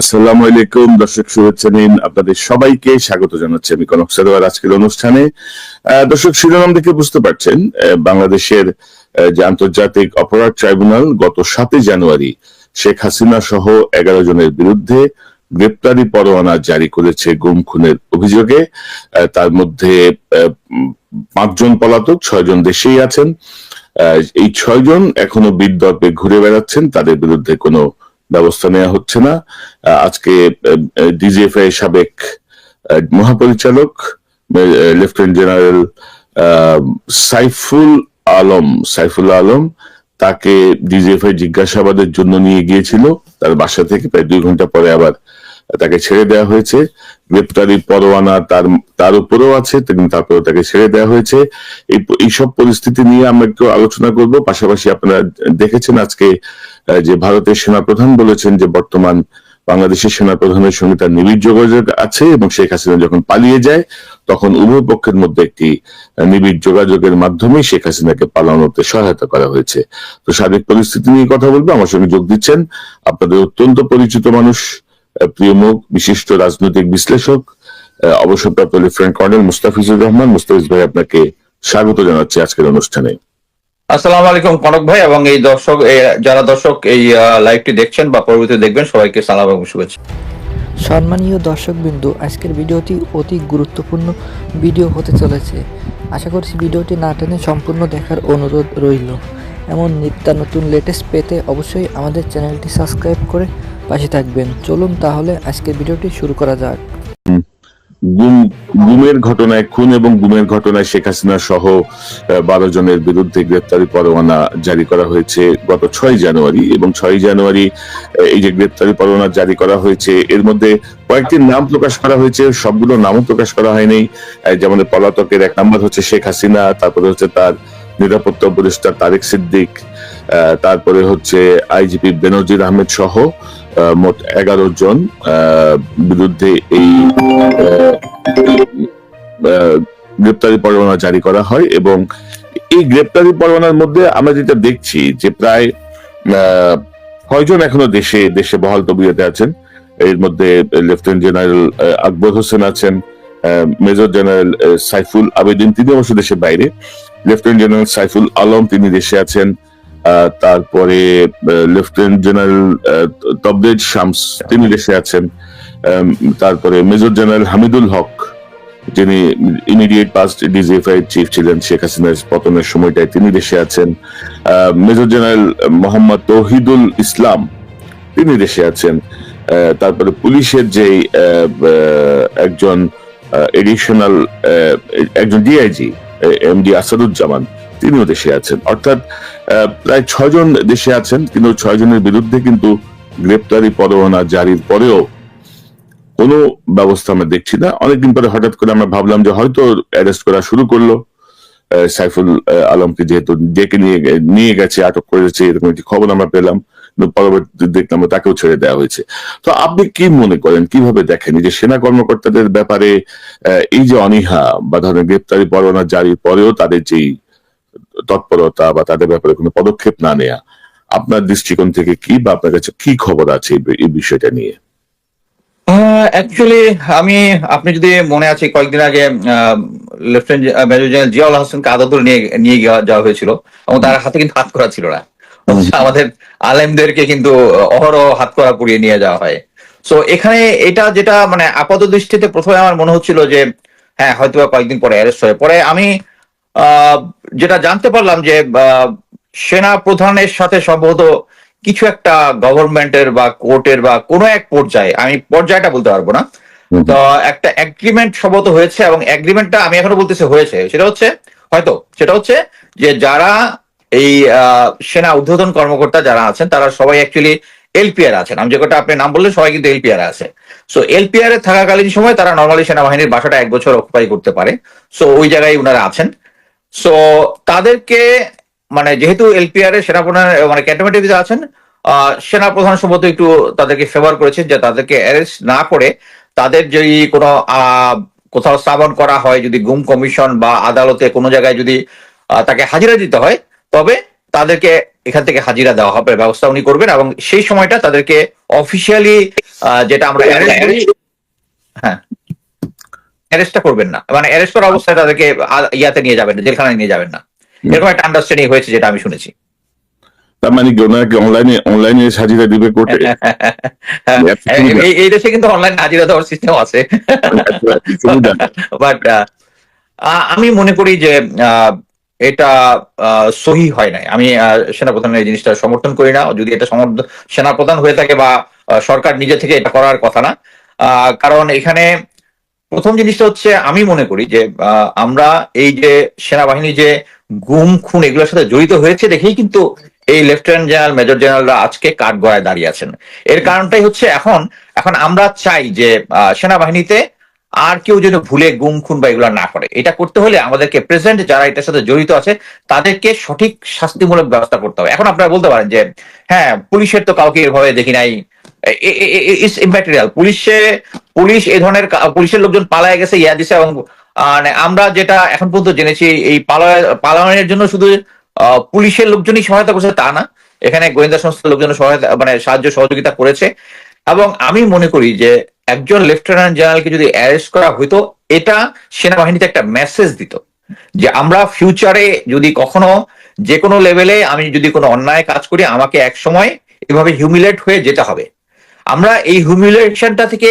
আসসালামু আলাইকুম দর্শক শুভেচ্ছা নিন। আপনাদের সবাইকে স্বাগত জানাচ্ছি আমি কনক সারোয়ার আজকের অনুষ্ঠানে। আহ, দর্শক শিরোনাম দেখে বুঝতে পারছেন আহ, বাংলাদেশের যে আন্তর্জাতিক অপরাধ ট্রাইব্যুনাল গত সাতই জানুয়ারি শেখ হাসিনা সহ এগারো জনের বিরুদ্ধে গ্রেপ্তারি পরোয়ানা জারি করেছে গুম খুনের অভিযোগে। আহ, তার মধ্যে আহ, পাঁচজন পলাতক ছয়জন দেশেই আছেন। আহ, এই ছয়জন এখনও বিদ্যর্পে ঘুরে বেড়াচ্ছেন তাদের বিরুদ্ধে কোনো ব্যবস্থা নেওয়া হচ্ছে না। আজকে ডিজিএফআই সাবেক মহাপরিচালক লেফটেন্যান্ট জেনারেল সাইফুল আলম সাইফুল আলম তাকে ডিজিএফআই জিজ্ঞাসাবাদের জন্য নিয়ে গিয়েছিল। তার বাসা থেকে প্রায় দুই ঘণ্টা পরে আবার তাকে ছেড়ে দেওয়া হয়েছে। গ্রেপ্তারি পরোয়ানা তার তার উপরেও আছে তারপরেও তাকে ছেড়ে দেওয়া হয়েছে। এই এইসব পরিস্থিতি নিয়ে আমরা একটু আলোচনা করব। পাশাপাশি আপনারা দেখেছেন আজকে যে ভারতের সেনাপ্রধান বলেছেন যে বর্তমান বাংলাদেশের সেনাপ্রধানের সঙ্গে তার নিবিড় যোগাযোগ আছে এবং শেখ হাসিনা যখন পালিয়ে যায়, তখন উভয় পক্ষের মধ্যে একটি নিবিড় যোগাযোগের মাধ্যমে শেখ হাসিনাকে পালানোতে সহায়তা করা হয়েছে। তো সার্বিক পরিস্থিতি নিয়ে কথা বলব, আমার সঙ্গে যোগ দিচ্ছেন। আপনাদের অত্যন্ত পরিচিত মানুষ প্রিয় মুখ বিশিষ্ট রাজনৈতিক বিশ্লেষক অবসরপ্রাপ্ত লেফটেন্যান্ট কর্নেল মুস্তাফিজুর রহমান মুস্তাফিজ ভাই আপনাকে স্বাগত জানাচ্ছি আজকের অনুষ্ঠানে। আসসালামু আলাইকুম কনক ভাই এবং এই দর্শক যারা দর্শক এই লাইভটি দেখছেন বা পরবর্তীতে দেখবেন সবাইকে সালাম এবং শুভেচ্ছা। সম্মানীয় দর্শকবিন্দু আজকের ভিডিওটি অতি গুরুত্বপূর্ণ ভিডিও হতে চলেছে। আশা করছি ভিডিওটি না টেনে সম্পূর্ণ দেখার অনুরোধ রইল। এমন নিত্য নতুন লেটেস্ট পেতে অবশ্যই আমাদের চ্যানেলটি সাবস্ক্রাইব করে পাশে থাকবেন। চলুন তাহলে আজকের ভিডিওটি শুরু করা যাক। গুম, গুমের ঘটনায় খুন এবং গুমের ঘটনায় শেখ হাসিনা সহ বারো জনের বিরুদ্ধে গ্রেপ্তারি পরোয়ানা জারি করা হয়েছে গত ছয় জানুয়ারি এবং ছয় জানুয়ারি এই যে গ্রেপ্তারি পরোয়ানা জারি করা হয়েছে, এর মধ্যে কয়েকটি নাম প্রকাশ করা হয়েছে, সবগুলো নামও প্রকাশ করা হয়নি। যেমন পলাতকের এক নাম্বার হচ্ছে শেখ হাসিনা, তারপরে হচ্ছে তার নিরাপত্তা উপদেষ্টা তারেক সিদ্দিক তারপরে হচ্ছে আইজিপি বেনজির আহমেদ সহ মোট এগারো জন বিরুদ্ধে এই গ্রেপ্তারি পরোয়ানা জারি করা হয় এবং এই গ্রেপ্তারি পরোয়ানার মধ্যে আমরা যেটা দেখছি যে প্রায় ছয়জন এখনও দেশে দেশে বহাল তবিয়তে আছেন। এর মধ্যে লেফটেন্যান্ট জেনারেল আকবর হোসেন আছেন মেজর জেনারেল সাইফুল আবেদিন তিনি অবশ্য দেশের বাইরে। লেফটেন্যান্ট জেনারেল সাইফুল আলম তিনি দেশে আছেন তারপরে লেফটেন্যান্ট জেনারেল তবরেজ শামস তিনি দেশে আছেন তারপরে মেজর জেনারেল হামিদুল হক যিনি ইমিডিয়েট পাস্ট ডিজিএফআই চিফ ছিলেন, শেখ হাসিনার পতনের সময়টায় তিনি দেশে আছেন মেজর জেনারেল মোহাম্মদ তৌহিদুল ইসলাম, তিনি দেশে আছেন তারপরে পুলিশের যে একজন এডিশনাল একজন ডিআইজি এমডি আসাদুজ্জামান, তিনিও দেশে আছেন। অর্থাৎ প্রায় ছয়জন দেশে আছেন, কিন্তু ছয়জনের বিরুদ্ধে কিন্তু গ্রেপ্তারি পরোয়ানা জারির পরেও কোনো ব্যবস্থা আমরা দেখছি না। অনেকদিন পরে হঠাৎ করে আমরা ভাবলাম যে হয়তো অ্যারেস্ট করা শুরু করল। সাইফুল আলমকে যেহেতু ডেকে নিয়ে নিয়ে গেছে, আটক করেছে, এরকম একটি খবর আমরা পেলাম। কিন্তু পরবর্তীতে দেখলাম তাকেও ছেড়ে দেওয়া হয়েছে। তো আপনি কি মনে করেন, কীভাবে দেখেন যে সেনা কর্মকর্তাদের ব্যাপারে এই যে অনীহা বা ধরেন গ্রেপ্তারি পরোয়ানা জারির পরেও তাদের যেই তৎপরতা বা তাদের ব্যাপারে কোনো পদক্ষেপ না নেয়া, আপনার দৃষ্টিকোণ থেকে কি বা আপনার কাছে কি খবর আছে এই বিষয়টা নিয়ে? অ্যাকচুয়ালি আমি, আপনি যদি মনে আছে, কয়েকদিন আগে লেফটেন্যান্ট মেজর জেনারেল জিয়াউল হাসানকে আদত করে নিয়ে নিয়ে যাওয়া- হয়েছিল এবং তার হাতে কিন্তু হাত করা ছিল না। আমাদের আলেমদেরকে কিন্তু অহরহ হাত করা পুড়িয়ে নিয়ে যাওয়া হয়। সো এখানে এটা যেটা মানে আপাত দৃষ্টিতে প্রথমে আমার মনে হচ্ছিল যে হ্যাঁ হয়তো কয়েকদিন পরে অ্যারেস্ট হয়ে। পরে আমি আহ, যেটা জানতে পারলাম যে সেনা প্রধানের সাথে সম্ভবত কিছু একটা গভর্নমেন্টের বা কোর্টের বা কোনো এক পর্যায়ে আমি পর্যায়টা বলতে পারব না। তো একটা এগ্রিমেন্ট সম্ভবত হয়েছে এবং এগ্রিমেন্টটা আমি এখনও বলতেছি হয়েছে। সেটা হচ্ছে, হয়তো, সেটা হচ্ছে যে যারা এই সেনা ঊর্ধ্বতন কর্মকর্তা যারা আছেন, তারা সবাই অ্যাকচুয়ালি এলপিআর আছেন। আমি যে কটা আপনি নাম বললেন, সবাই কিন্তু এলপিআর আছে। সো এলপিআর এ থাকাকালীন সময় তারা নর্মালি সেনাবাহিনীর বাসাটা এক বছর অকুপাই করতে পারে। সো ওই জায়গায় ওনারা আছেন। সো তাদেরকে মানে যেহেতু এলপিআর এর সেনাপ্রধান মানে ক্যান্টনমেন্টে আছেন আহ, সেনাপ্রধান সম্ভবত একটু তাদেরকে ফেভার করেছেন যে তাদেরকে অ্যারেস্ট না করে তাদের যদি কোনো আহ, কোথাও স্থাপন করা হয় যদি গুম কমিশন বা আদালতে কোনো জায়গায় যদি তাকে হাজিরা দিতে হয় তবে তাদেরকে এখান থেকে হাজিরা দেওয়া হবে ব্যবস্থা উনি করবেন এবং সেই সময়টা তাদেরকে অফিসিয়ালি যেটা আমরা হ্যাঁ। অ্যারেস্টটা করবেন না। মানে অ্যারেস্ট করা অবস্থায় তাদেরকে ইয়াতে নিয়ে যাবেন না জেলখানায় নিয়ে যাবেন না। এরকম একটা আন্ডারস্ট্যান্ডিং হয়েছে যেটা আমি শুনেছি। তার মানে কি অনলাইনে অনলাইনে দিবে কোর্টে? হ্যাঁ, এই- দেশে কিন্তু অনলাইন হাজিরা দেওয়ার সিস্টেম আছে। বাট আমি মনে করি যে এটা সহি হয় নাই। আমি সেনাপ্রধানের এই জিনিসটা সমর্থন করি না। যদি এটা সমর্থন সেনাপ্রধান হয়ে থাকে বা সরকার নিজে থেকে এটা করার কথা না। আহ, কারণ এখানে প্রথম জিনিসটা হচ্ছে আমি মনে করি যে আহ, আমরা এই যে সেনাবাহিনী যে গুম খুন এগুলোর সাথে জড়িত হয়েছে দেখেই কিন্তু এই লেফটেন্যান্ট জেনারেল মেজর জেনারেলরা আজকে কাঠগড়ায় দাঁড়িয়ে আছেন। এর কারণটাই হচ্ছে এখন এখন আমরা চাই যে সেনাবাহিনীতে আর কেউ যেন ভুলে গুম, খুন বা এগুলো না করে। এটা করতে হলে আমাদেরকে প্রেজেন্ট যারা এটার সাথে জড়িত আছে, তাদেরকে সঠিক শাস্তিমূলক ব্যবস্থা করতে হবে। এখন আপনারা বলতে পারেন যে হ্যাঁ পুলিশের তো কাউকে এভাবে দেখি নাই। ইটস ইম্যাটেরিয়াল পুলিশে, পুলিশ এই ধরনের পুলিশের লোকজন পালায় গেছে, ইয়া দিছে এবং মানে আমরা যেটা এখন পর্যন্ত জেনেছি, এই পালায় পালানোর জন্য শুধু পুলিশের লোকজনই সহায়তা করছে, তা না। এখানে গোয়েন্দা সংস্থার লোকজন সহায়তা মানে সাহায্য, সহযোগিতা করেছে। এবং আমি মনে করি যে একজন লেফটেন্যান্ট জেনারেলকে যদি অ্যারেস্ট করা হইতো, এটা সেনাবাহিনীতে একটা মেসেজ দিত যে আমরা ফিউচারে যদি কখনো যে কোনো লেভেলে আমি যদি কোনো অন্যায় কাজ করি, আমাকে এক সময় এভাবে হিউমিলেট হয়ে যেতে হবে। আমরা এই হিউমিলেশনটা থেকে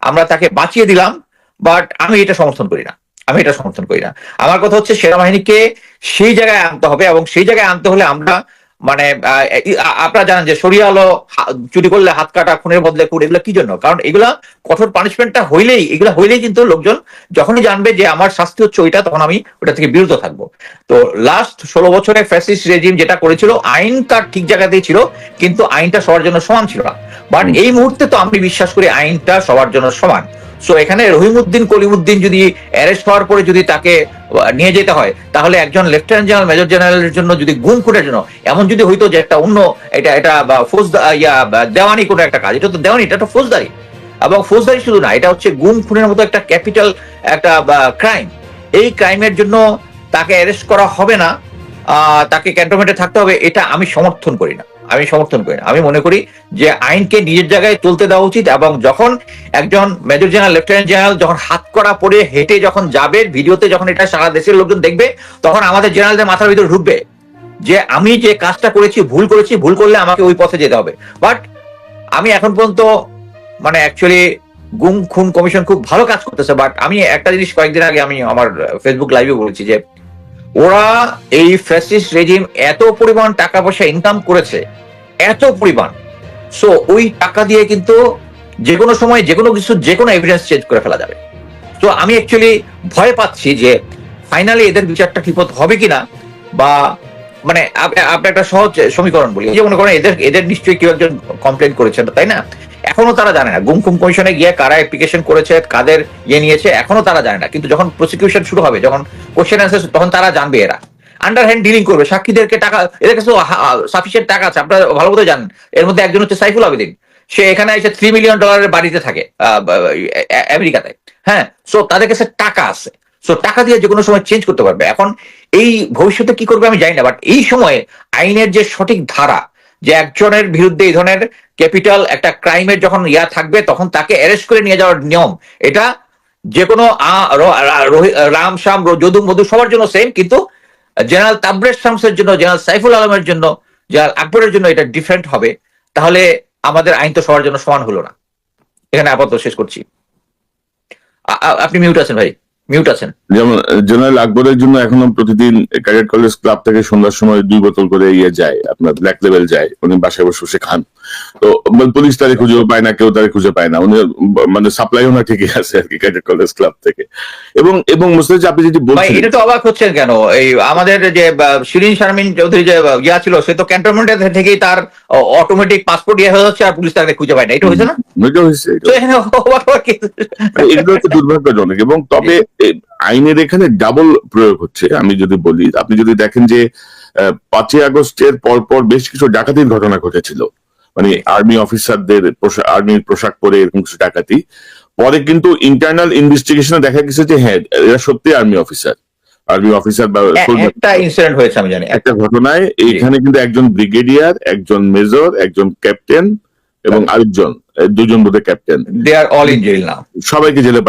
আমরা তাকে বাঁচিয়ে দিলাম বাট আমি এটা সমর্থন করি না। আমি এটা সমর্থন করি না। আমার কথা হচ্ছে সেনাবাহিনীকে সেই জায়গায় আনতে হবে এবং সেই জায়গায় আনতে হলে আমরা মানে আপনারা জানেন যে সরিয়ে আলো চুরি করলে হাত কাটা খুনের বদলে খুন এগুলো কি জন্য? কারণ এগুলা কঠোর পানিশমেন্টটা হইলেই এগুলা হইলেই কিন্তু লোকজন যখনই জানবে যে আমার শাস্তি হচ্ছে ওইটা তখন আমি ওটা থেকে বিরত থাকব। তো লাস্ট ষোলো বছরে ফ্যাসিস্ট রেজিম যেটা করেছিল আইন তার ঠিক জায়গাতেই ছিল কিন্তু আইনটা সবার জন্য সমান ছিল না। বাট এই মুহূর্তে তো আমি বিশ্বাস করি আইনটা সবার জন্য সমান। সো এখানে রহিমউদ্দিন কলিমুদ্দিন যদি অ্যারেস্ট হওয়ার পরে যদি তাকে নিয়ে যেতে হয়, তাহলে একজন লেফটেন্যান্ট জেনারেল মেজর জেনারেলের জন্য যদি গুম খুনের জন্য, এমন যদি হইতো যে একটা অন্য, এটা এটা ইয়া দেওয়ানি কোনো একটা কাজ, এটা তো দেওয়ানি, এটা তো ফৌজদারি। এবং ফৌজদারি শুধু না, এটা হচ্ছে গুম খুনের মতো একটা ক্যাপিটাল একটা ক্রাইম এই ক্রাইমের জন্য তাকে অ্যারেস্ট করা হবে না তাকে ক্যান্টনমেন্টে থাকতে হবে, এটা আমি সমর্থন করি না। আমি সমর্থন করি না। আমি মনে করি যে আইনকে নিজের জায়গায় তুলতে দেওয়া উচিত এবং যখন একজন মেজর জেনারেল, লেফটেন্যান্ট জেনারেল যখন হাত করা পরে হেঁটে যখন যাবে, ভিডিওতে যখন এটা সারা দেশের লোকজন দেখবে, তখন আমাদের জেনারেলদের মাথার ভিতরে ঢুকবে যে আমি যে কাজটা করেছি, ভুল করেছি, ভুল করলে আমাকে ওই পথে যেতে হবে। বাট আমি এখন পর্যন্ত মানে অ্যাকচুয়ালি গুম, খুন কমিশন খুব ভালো কাজ করতেছে বাট আমি একটা জিনিস কয়েকদিন আগে আমি আমার ফেসবুক লাইভে বলেছি যে ওরা এই ফ্যাসিস্ট রেজিম এত পরিমাণ টাকা পয়সা ইনকাম করেছে, এত পরিমাণ। সো ওই টাকা দিয়ে কিন্তু যে কোনো সময় যে কোনো কিছু, যে কোনো এভিডেন্স চেঞ্জ করে ফেলা যাবে। তো আমি অ্যাকচুয়ালি ভয় পাচ্ছি যে ফাইনালি এদের বিচারটা ঠিক মতো হবে কিনা বা মানে আপ- আপনি একটা সহজ সমীকরণ বলি। যে মনে করেন, এদের এদের নিশ্চয়ই কেউ একজন কমপ্লেন করেছেন, তাই না? এখনও তারা জানে না। গুম খুম কমিশনে গিয়ে কারা অ্যাপ্লিকেশন করেছে, কাদের ইয়ে নিয়েছে, এখনও তারা জানে না। কিন্তু যখন প্রসিকিউশন শুরু হবে, যখন কোশ্চেন অ্যান্সার তখন তারা জানবে এরা। আন্ডার হ্যান্ড ডিলিং করবে। সাক্ষীদেরকে টাকা, এদের কাছে সাফিসিয়েন্ট টাকা আছে। আপনারা ভালো মতো জানেন। এর মধ্যে একজন হচ্ছে সাইফুল আবেদিন। সে এখানে এসে থ্রি মিলিয়ন ডলারের বাড়িতে থাকে আমেরিকাতে। হ্যাঁ? সো তাদের কাছে টাকা আছে। সো টাকা দিয়ে যে কোনো সময় চেঞ্জ করতে পারবে। এখন এই ভবিষ্যতে কি করবে আমি জানি না বাট এই সময়ে আইনের যে সঠিক ধারা, যে একজনের বিরুদ্ধে এই ধরনের ক্যাপিটাল একটা ক্রাইমের যখন ইয়া থাকবে, তখন তাকে অ্যারেস্ট করে নিয়ে যাওয়ার নিয়ম। এটা যে কোনো রাম, শ্যাম যদু, মধু সবার জন্য সেম কিন্তু জেনারেল তাবরেজ শামসের জন্য, জেনারেল সাইফুল আলমের জন্য, জেনারেল আকবরের জন্য এটা ডিফারেন্ট হবে। তাহলে আমাদের আইন তো সবার জন্য সমান হলো না। এখানে আপাতত শেষ করছি। আপনি মিউট আছেন ভাই? মিউট আছেন। যেমন, জেনারেল আকবরের জন্য এখনও প্রতিদিন ক্যাডেট কলেজ ক্লাব থেকে সন্ধ্যার সময় দুই বোতল করে ইয়ে যায়, আপনার ব্ল্যাক লেভেল যায়, উনি বাসায় বসে বসে খান। তো পুলিশ তারে খুঁজেও পায় না কেউ তারে খুঁজে পায় না। উনি মানে সাপ্লাই ওনার ঠিকই আছে আর কি ক্যাডেট কলেজ ক্লাব থেকে। এবং এবং মুস্তাজ আপনি ভাই বলছেন এটা তো অবাক হচ্ছেন কেন? এই আমাদের যে শিরিন শারমিন চৌধুরী যে ইয়া ছিল সে তো ক্যান্টনমেন্টে থেকেই তার অটোমেটিক পাসপোর্ট ইয়ে হয়ে যাচ্ছে আর পুলিশ তাকে খুঁজে পায় না। এটা হয়েছে না? এটা হয়েছে তো হচ্ছে দুর্ভাগ্যজনক। এবং তবে আইনের এখানে ডাবল প্রয়োগ হচ্ছে আমি যদি বলি। আপনি যদি দেখেন যে পাঁচই আগস্টের পরপর বেশ কিছু ডাকাতির ঘটনা ঘটেছিল। মানে আর্মি অফিসারদের আর্মির পোশাক পরে এরকম কিছু ডাকাতি। পরে কিন্তু ইন্টারনাল ইনভেস্টিগেশনে দেখা গেছে যে হ্যাঁ এরা সত্যি আর্মি অফিসার আর্মি অফিসার বা একটা ইনসিডেন্ট হয়েছে আমি জানি। একটা ঘটনায় এখানে কিন্তু একজন ব্রিগেডিয়ার একজন মেজর একজন ক্যাপ্টেন এবং আরেকজন দুজন বোধহয় captain they are all in jail now সবাইকে জেলে